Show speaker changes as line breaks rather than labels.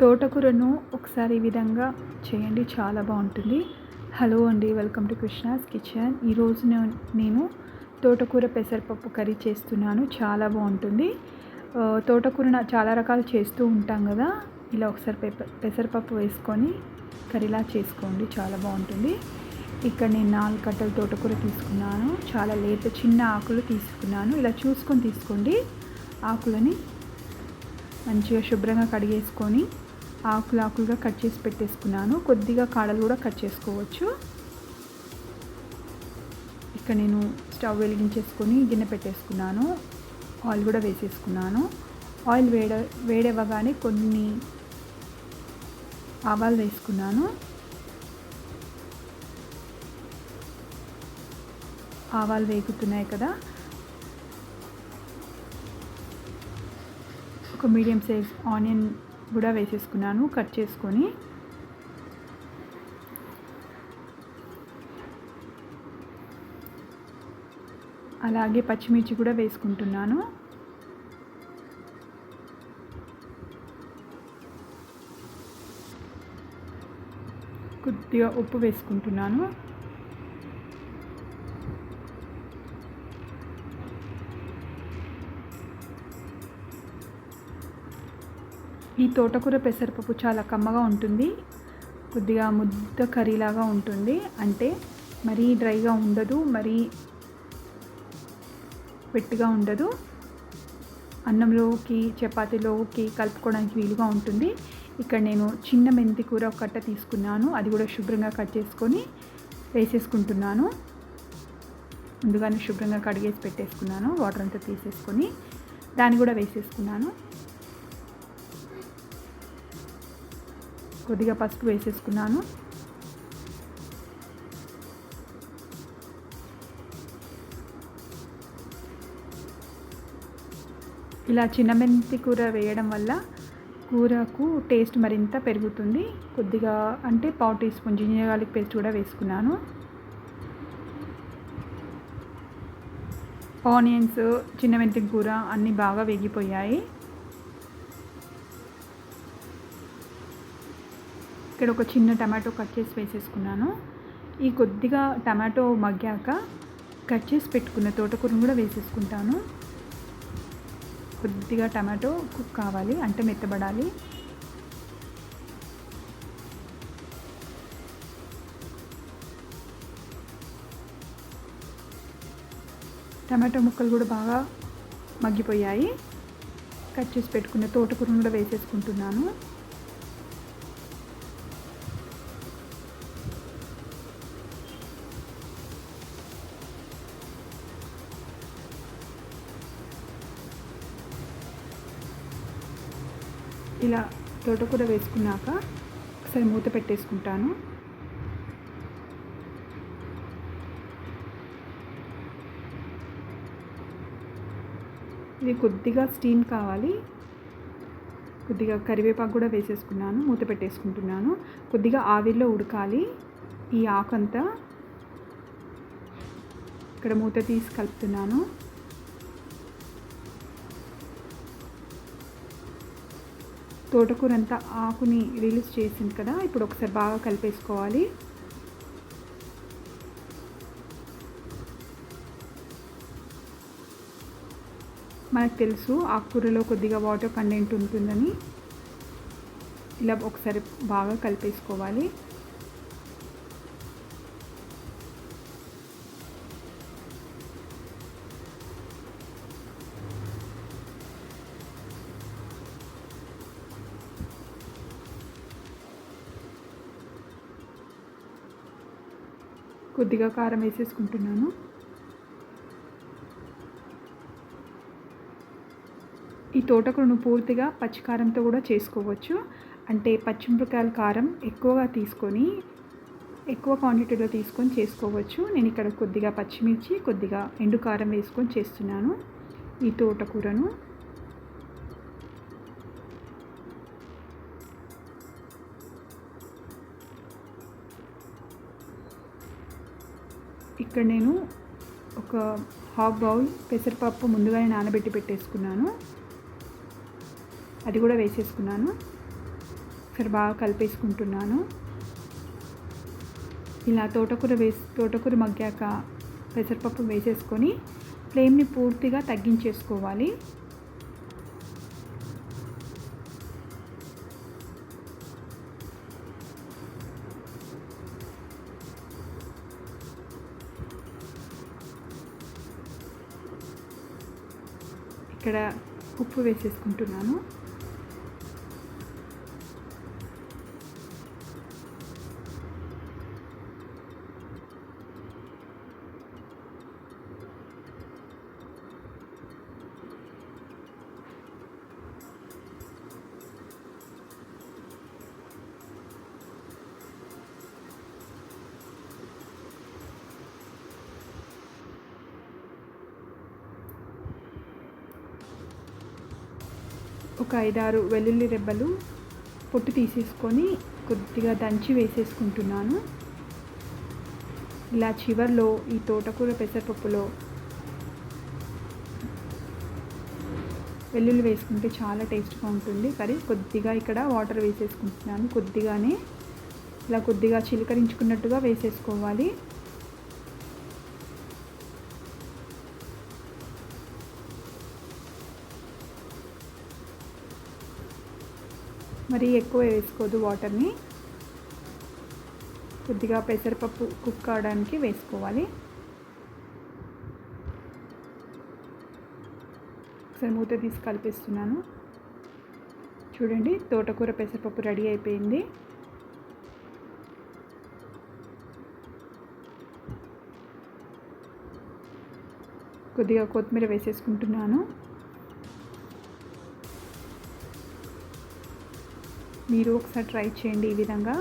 తోటకూరను ఒకసారి ఈ విధంగా చేయండి చాలా బాగుంటుంది. హలో అండి వెల్కమ్ టు కృష్ణాస్ కిచెన్. ఈరోజు నేను తోటకూర పెసరపప్పు కర్రీ చేస్తున్నాను చాలా బాగుంటుంది. తోటకూర చాలా రకాలు చేస్తూ ఉంటాం కదా ఇలా ఒకసారి పెసరపప్పు వేసుకొని కర్రీలా చేసుకోండి చాలా బాగుంటుంది. ఇక్కడ నేను నాలుగు కట్టలు తోటకూర తీసుకున్నాను చాలా లేత చిన్న ఆకులు తీసుకున్నాను. ఇలా చూసుకొని తీసుకోండి ఆకులని మంచిగా శుభ్రంగా కడిగేసుకొని ఆకులు ఆకులుగా కట్ చేసి పెట్టేసుకున్నాను. కొద్దిగా కాడలు కూడా కట్ చేసుకోవచ్చు. ఇక్కడ నేను స్టవ్ వెలిగించేసుకొని గిన్నె పెట్టేసుకున్నాను. ఆయిల్ కూడా వేసేసుకున్నాను. ఆయిల్ వేడ వేడవ్వగానే కొన్ని ఆవాలు వేసుకున్నాను. ఆవాలు వేగుతున్నాయి కదా. ఒక మీడియం సైజ్ ఆనియన్ కూడా వేసేసుకున్నాను కట్ చేసుకొని. అలాగే పచ్చిమిర్చి కూడా వేసుకుంటున్నాను. కొద్దిగా ఉప్పు వేసుకుంటున్నాను. ఈ తోటకూర పెసరపప్పు చాలా కమ్మగా ఉంటుంది. కొద్దిగా ముద్ద కర్రీలాగా ఉంటుంది. అంటే మరీ డ్రైగా ఉండదు మరీ వెట్టిగా ఉండదు. అన్నంలోకి చపాతీలోకి కలుపుకోవడానికి వీలుగా ఉంటుంది. ఇక్కడ నేను చిన్న మెంతి కూర ఒక కట్ట తీసుకున్నాను. అది కూడా శుభ్రంగా కట్ చేసుకొని వేసేసుకుంటున్నాను. ముందుగానే శుభ్రంగా కడిగేసి పెట్టేసుకున్నాను. వాటర్ అంతా తీసేసుకొని దాన్ని కూడా వేసేసుకున్నాను. కొద్దిగా పసుపు వేసేసుకున్నాను. ఇలా చిన్న మెంతి కూర వేయడం వల్ల కూరకు టేస్ట్ మరింత పెరుగుతుంది. కొద్దిగా అంటే పావు teaspoon ginger garlic paste కూడా వేసుకున్నాను. ఆనియన్స్ చిన్న మెంతి కూర అన్నీ బాగా వేగిపోయాయి. ఇక్కడ ఒక చిన్న టమాటో కట్ చేసి వేసేసుకున్నాను. ఈ కొద్దిగా టమాటో మగ్గాక కట్ చేసి పెట్టుకున్న తోటకూరను కూడా వేసేసుకుంటాను. కొద్దిగా టమాటో కుక్ కావాలి అంటే మెత్తబడాలి. టమాటో ముక్కలు కూడా బాగా మగ్గిపోయాయి. కట్ చేసి పెట్టుకున్న తోటకూరను కూడా వేసేసుకుంటున్నాను. ఇలా తోటకూర వేసుకున్నాక ఒకసారి మూత పెట్టేసుకుంటాను. ఇది కొద్దిగా స్టీమ్ కావాలి. కొద్దిగా కరివేపాకు కూడా వేసేసుకున్నాను మూత పెట్టేసుకుంటున్నాను. కొద్దిగా ఆవిరిలో ఉడకాలి. ఈ ఆకంతా ఇక్కడ మూత తీసి కలుపుతున్నాను. తోటకూర అంతా ఆకుని రిలీజ్ చేసింది కదా ఇప్పుడు ఒకసారి బాగా కలిపేసుకోవాలి. మనకు తెలుసు ఆకుకూరలో కొద్దిగా వాటర్ కంటెంట్ ఉంటుందని. ఇలా ఒకసారి బాగా కలిపేసుకోవాలి. కొద్దిగా కారం వేసేసుకుంటున్నాను. ఈ తోటకూరను పూర్తిగా పచ్చికారంతో కూడా చేసుకోవచ్చు. అంటే పచ్చిమిరపకాయల కారం ఎక్కువగా తీసుకొని ఎక్కువ క్వాంటిటీలో తీసుకొని చేసుకోవచ్చు. నేను ఇక్కడ కొద్దిగా పచ్చిమిర్చి కొద్దిగా ఎండు కారం వేసుకొని చేస్తున్నాను ఈ తోటకూరను. ఇక్కడ నేను ఒక హాఫ్ బౌల్ పెసరపప్పు ముందుగానే నానబెట్టి పెట్టేసుకున్నాను. అది కూడా వేసేసుకున్నాను. ఒకసారి బాగా కలిపేసుకుంటున్నాను. ఇలా తోటకూర వేసి తోటకూర మగ్గాక పెసరపప్పు వేసేసుకొని ఫ్లేమ్ని పూర్తిగా తగ్గించేసుకోవాలి. ఇక్కడ ఉప్పు వేసేసుకుంటున్నాను. ఒక ఐదారు వెల్లుల్లి రెబ్బలు పొట్టు తీసేసుకొని కొద్దిగా దంచి వేసేసుకుంటున్నాను. ఇలా చివర్లో ఈ తోటకూర పెసరపప్పులో వెల్లుల్లి వేసుకుంటే చాలా టేస్ట్గా ఉంటుంది. కర్రీ కొద్దిగా ఇక్కడ వాటర్ వేసేసుకుంటున్నాను. కొద్దిగానే ఇలా కొద్దిగా చిలకరించుకున్నట్టుగా వేసేసుకోవాలి. మరి ఎక్కువ వేసుకోదు వాటర్ని. కొద్దిగా పెసరపప్పు కుక్ కావడానికి వేసుకోవాలి. ఒకసారి మూత తీసి కలిపిస్తున్నాను. చూడండి తోటకూర పెసరపప్పు రెడీ అయిపోయింది. కొద్దిగా కొత్తిమీర వేసేసుకుంటున్నాను. మీరు ఒకసారి ట్రై చేయండి ఈ విధంగా.